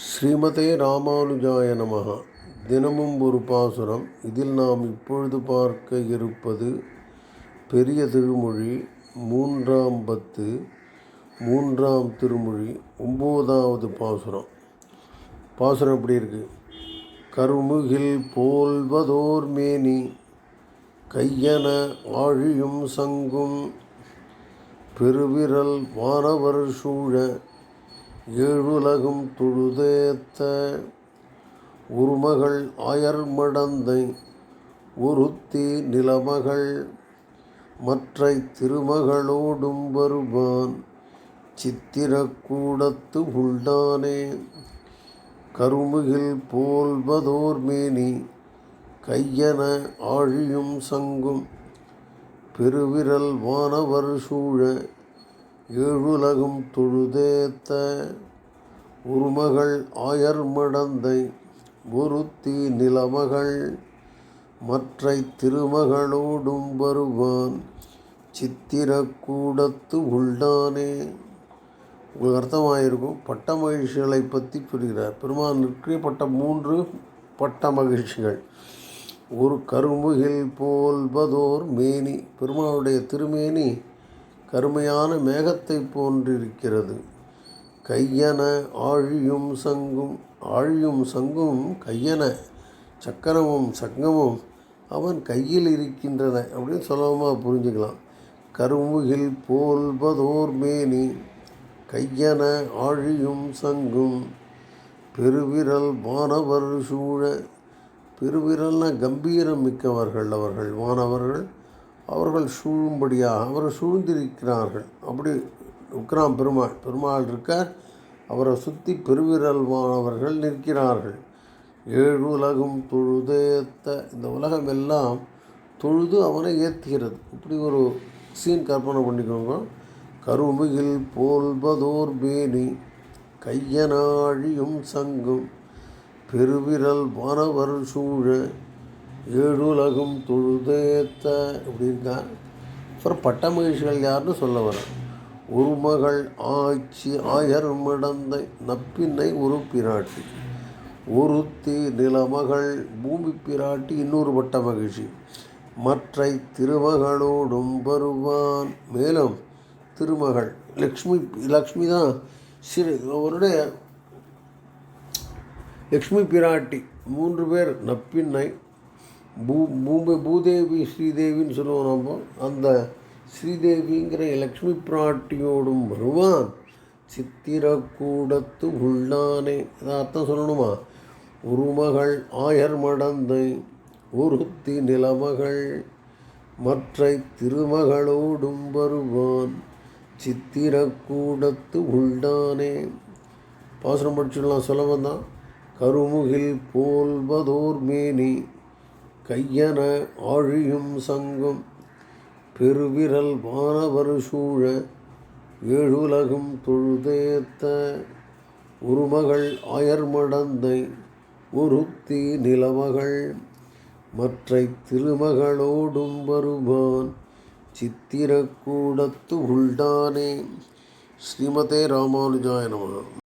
ஸ்ரீமதே ராமானுஜாய நமகா தினமும் ஒரு பாசுரம். இதில் நாம் இப்பொழுது பார்க்க இருப்பது பெரிய திருமொழி மூன்றாம் பத்து மூன்றாம் திருமொழி ஒம்போதாவது பாசுரம். பாசுரம் எப்படி இருக்கு? கருமுகில் போல்வதோர் மேனி கையன ஆழியும் சங்கும் பெருவிரல் வானவர் சூழ ஏழுலகும் தொழுதேத்த உருமகள் ஆயர்மடந்தை ஒருத்தி நிலமகள் மற்றை திருமகளோடும் வருவான். சித்திரக்கூடத்து உள்டானே கருமுகில் போல்வதோர் மேனி கையன ஆழியும் சங்கும் பெருவிரல் வானவர் சூழ ஏழுலகும் தொழுதேத்த உருமகள் ஆயர்மடந்தை ஒருத்தி நிலமகள் மற்றை திருமகளோடும் வருவான். சித்திரக்கூடத்து உள்டானே உங்களுக்கு அர்த்தமாயிருக்கும். பட்ட மகிழ்ச்சிகளை பற்றி சொல்கிறார் பெருமானுக்கு பட்ட மூன்று பட்ட மகிழ்ச்சிகள். ஒரு கரும்புகில் போல்வதோர் மேனி. பெருமானுடைய திருமேனி கருமையான மேகத்தை போன்றிருக்கிறது. கையன ஆழியும் சங்கும் ஆழியும் சங்கும் கையன சக்கரமும் சங்கமும் அவன் கையில் இருக்கின்றன. அப்படின்னு சுலபமாக புரிஞ்சுக்கலாம். கருமுகில் போல்பதோர் மேனி கையன ஆழியும் சங்கும் பெருவிரல் வானவர் சூழ பெருவிரல்ன கம்பீரம் மிக்கவர்கள் அவர்கள் மாணவர்கள் அவர்கள் சூழும்படியாக அவர்கள் சூழ்ந்திருக்கிறார்கள். அப்படி உக்ராம் பெருமாள் பெருமாள் இருக்கார். அவரை சுற்றி பெருவிரல் வானவர்கள் நிற்கிறார்கள். ஏழு உலகம் தொழுதேத்த இந்த உலகம் எல்லாம் தொழுது அவனை ஏற்றுகிறது இப்படி ஒரு சீன் கற்பனை பண்ணிக்கோங்க. கருமுகில் போல்வதோர் பேணி கையனாழியும் சங்கும் பெருவிரல் வானவர் சூழ ஏழுலகும் தொழுதேத்த இப்படி இருக்கான் அப்புறம் பட்ட மகிழ்ச்சிகள் யாருன்னு சொல்ல வரேன் ஒரு மகள் ஆட்சி ஆயர் மடந்தை நப்பின்னை ஒரு பிராட்டி. ஒருத்தி நிலமகள் பூமி பிராட்டி இன்னொரு பட்ட மகிழ்ச்சி மற்றை திருமகளோடும் வருவான். மேலும் திருமகள் லக்ஷ்மி லக்ஷ்மி தான் சிறு அவருடைய லக்ஷ்மி பிராட்டி. மூன்று பேர் நப்பின்னை பூ பூமி பூதேவி ஸ்ரீதேவின்னு சொல்லுவோம் நம்ம. அந்த ஸ்ரீதேவிங்கிற லக்ஷ்மி பிராட்டியோடும் வருவான். சித்திரக்கூடத்து உள்ளானே. அதை அர்த்தம் சொல்லணுமா? உருமகள் ஆயர் மடந்தை ஒருத்தி நிலமகள் மற்றை திருமகளோடும் வருவான். சித்திரக்கூடத்து உள்ளானே. பாசனம் படிச்சுடலாம். சுலபம் தான் கருமுகில் போல்வதோர் மேனி கையன ஆழியும் சங்கும் பெருவிரல் வானவர் சூழ ஏழுலகும் தொழுதேத்த உருமகள் ஆயர்மடந்தை உருத்தி நிலமகள் மற்றை திருமகளோடும் வருவான் சித்திரக்கூடத்து உள்டானே ஸ்ரீமதே ராமானுஜாய